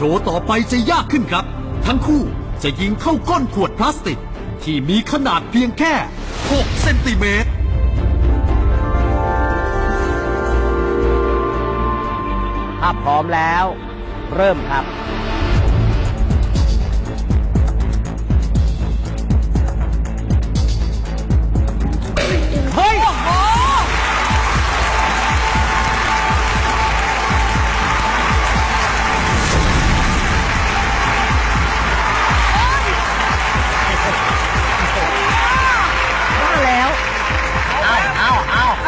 ชว์ต่อไปจะยากขึ้นครับ ทั้งคู่จะยิงเข้าก้นขวดพลาสติก ที่มีขนาดเพียงแค่ 6 เซนติเมตร ถ้าพร้อมแล้ว เริ่มครับ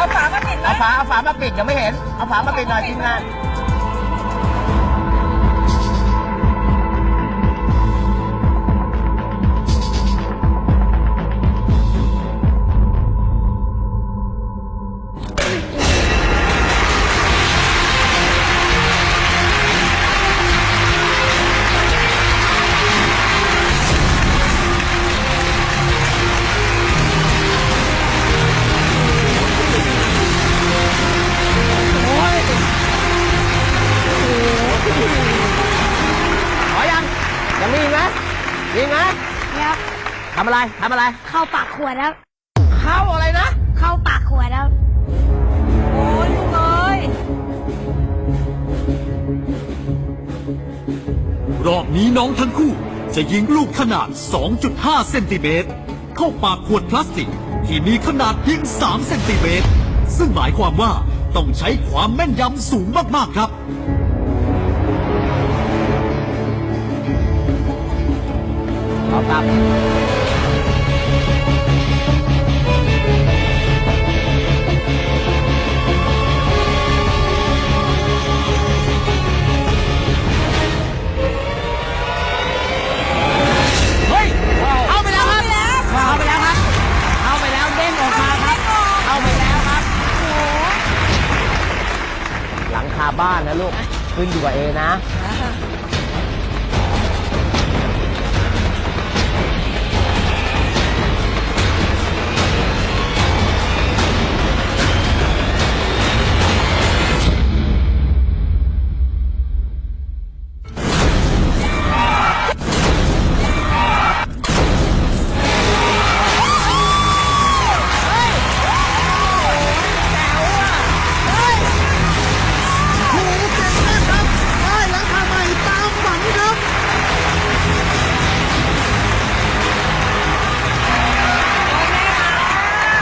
เอาฝามาปิดไหมเอาฝาเอาฝามาปิดยังไม่เห็น เอาฝามาปิดหน่อยทีมงาน มีอีกไหมครับทำอะไรทำอะไร เข้าปากขวดแล้ว เข้าอะไรนะ เข้าปากขวดแล้ว โอ้ยลูกเอ้ยรอบนี้น้องทั้งคู่ จะยิงลูกขนาด 2.5 เซนติเมตรเข้าปากขวดพลาสติก ที่มีขนาดเพียง 3 เซนติเมตรซึ่งหมายความว่าต้องใช้ความแม่นยำสูงมาก ๆ ครับ อาตามเฮ้ยเอาไปแล้วครับ เอาไปแล้วครับ เอาไปแล้วเด้งออกมาครับ เอาไปแล้วครับ หลังคาบ้านนะลูก ขึ้นอยู่กับเอนะ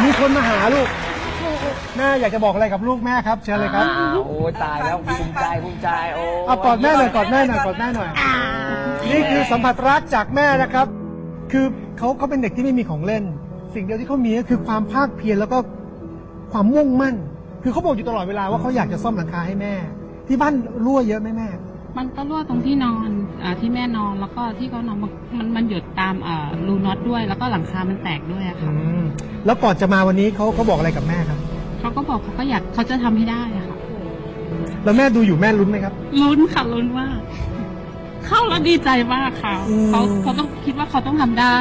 มีคนมาหาลูก แม่อยากจะบอกอะไรกับลูกแม่ครับ เชิญเลยครับอ้าวโอ้ยตายแล้วภูมิใจภูมิใจโอ้เอากอดแม่หน่อยกอดแม่หน่อยกอดแม่หน่อย นี่คือสัมผัสรักจากแม่นะครับ คือเขาเขาเป็นเด็กที่ไม่มีของเล่น สิ่งเดียวที่เขามีก็คือความภาคเพียรแล้วก็ความมุ่งมั่น คือเขาบอกอยู่ตลอดเวลาว่าเขาอยากจะซ่อมหลังคาให้แม่ ที่บ้านรั่วเยอะไหมแม่ มันก็รั่วตรงที่นอนอาที่แม่นอนแล้วก็ที่เขานอนมันมันมันหยดตามอ่ารูน็อตด้วย แล้วก็หลังคา มันแตกด้วยอะอืค่ะมแล้วก่อนจะมาวันนี้เขาเขาบอกอะไรกับแม่ครับเขาก็บอกเขาก็อยากเขาจะทำให้ได้อะค่ะแล้วแม่ดูอยู่แม่ลุ้นไหมครับลุ้นค่ะลุ้นว่า เข้าแล้วดีใจมากค่ะอืมเขาเขาต้องคิดว่าเขาต้องทำได้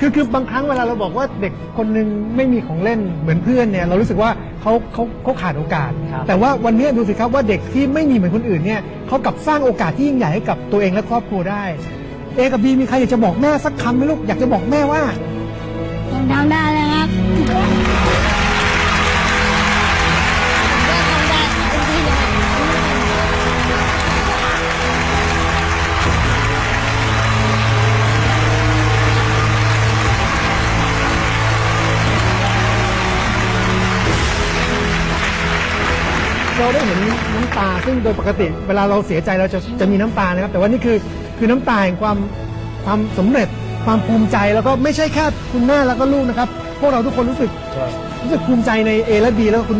คือคือบางครั้งเวลาเราบอกว่าเด็กคนหนึงไม่มีของเล่นเหมือนเพื่อนเนี่ยเรารู้สึกว่าเขาเขาเขาขาดโอกาส ครับ แต่ว่าวันนี้ดูสิครับว่าเด็กที่ไม่มีเหมือนคนอื่นเนี่ยเขากลับสร้างโอกาสที่ยิ่งใหญ่ให้กับตัวเองและครอบครัวได้ เอกับบีมีใครอยากจะบอกแม่สักคำไหมลูกอยากจะบอกแม่ว่า ผมทำได้ เราได้เห็นน้ำตา ซึ่งโดยปกติ เวลาเราเสียใจเราจะจะมีน้ำตานะครับ แต่ว่านี่คือคือน้ำตาแห่งความความสำเร็จ ความภูมิใจแล้วก็ไม่ใช่แค่คุณแม่แล้วก็ลูกนะครับ พวกเราทุกคนรู้สึกรู้สึกภูมิใจในเอและบีแล้วก็คุณแม่